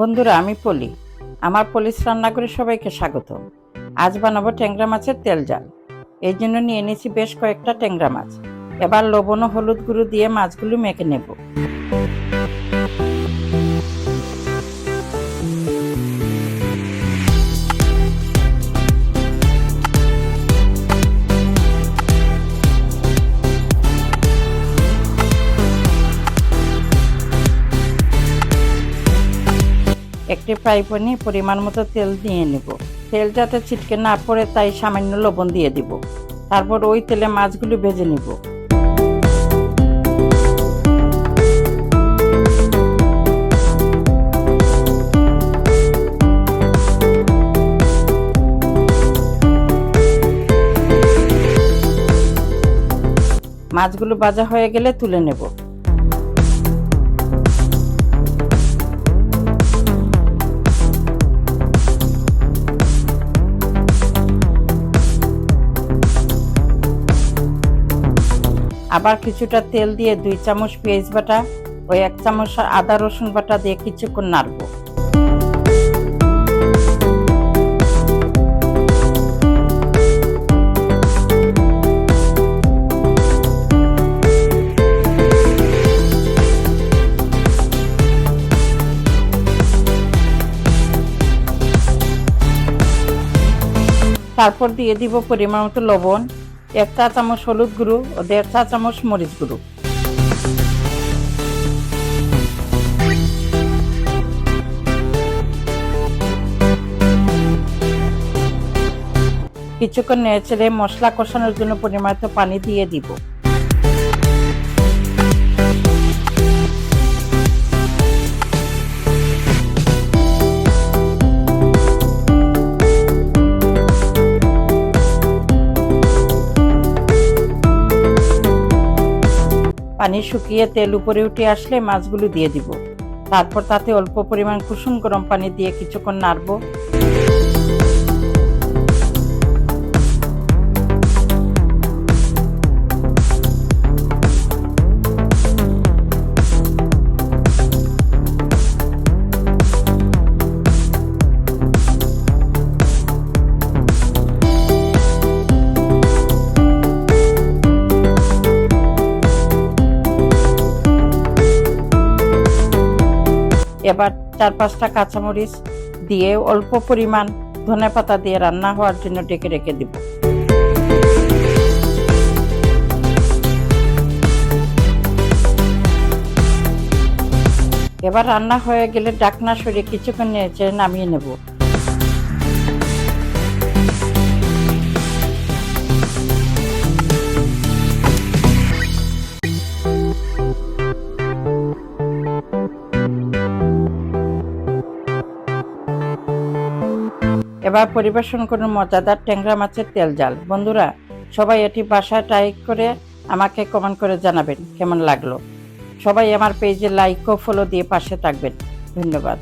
বন্ধুরা, আমি পলি। আমার পলিশ রান্নাঘরে সবাইকে স্বাগত। আজ বানাবো ট্যাংরা মাছের তেল জাল। এই জন্য নিয়ে নিয়েছি বেশ কয়েকটা ট্যাংরা মাছ। এবার লবণ ও হলুদ গুঁড়ো দিয়ে মাছগুলো মেখে নেব। একটি ফ্রাই প্যানে পরিমাণ মতো তেল দিয়ে নেব। তেল যাতে ছিটকে না পড়ে তাই সামান্য লবণ দিয়ে দিব। তারপর ওই তেলে মাছগুলো ভেজে নিব। মাছগুলো ভাজা হয়ে গেলে তুলে নেব। আবার কিছুটা তেল দিয়ে দুই চামচ পেঁয়াজ বাটা ও এক চামচ আদা রসুন বাটা দিয়ে কিছুক্ষণ নাড়বো। তারপর দিয়ে দিব পরিমাণ মতো লবণ। এক চা চামচ হলুদ গুঁড়ো ও দেড় চা চামচ মরিচ গুঁড়ো। কিছুক্ষণ নেড়ে মশলা কষানোর জন্য পরিমাণ পানি দিয়ে দিব। পানি শুকিয়ে তেল উপরে উঠে আসলে মাছগুলো দিয়ে দিব। তারপর তাতে অল্প পরিমাণ কুসুম গরম পানি দিয়ে কিছুক্ষণ নাড়বো। এবার চার পাঁচটা কাঁচামরিচ দিয়ে অল্প পরিমাণ ধনে পাতা দিয়ে রান্না হওয়ার জন্য ডেকে রেখে দিব। এবার রান্না হয়ে গেলে ডাকনা সরিয়ে কিছুক্ষণ নিয়েছে নামিয়ে নেব। এবার পরিবেশন করুন মজাদার ট্যাংরা মাছের তেল জাল। বন্ধুরা, সবাই এটি বাসায় ট্রাই করে আমাকে কমেন্ট করে জানাবেন কেমন লাগল। সবাই আমার পেজে লাইক ও ফলো দিয়ে পাশে থাকবেন। ধন্যবাদ।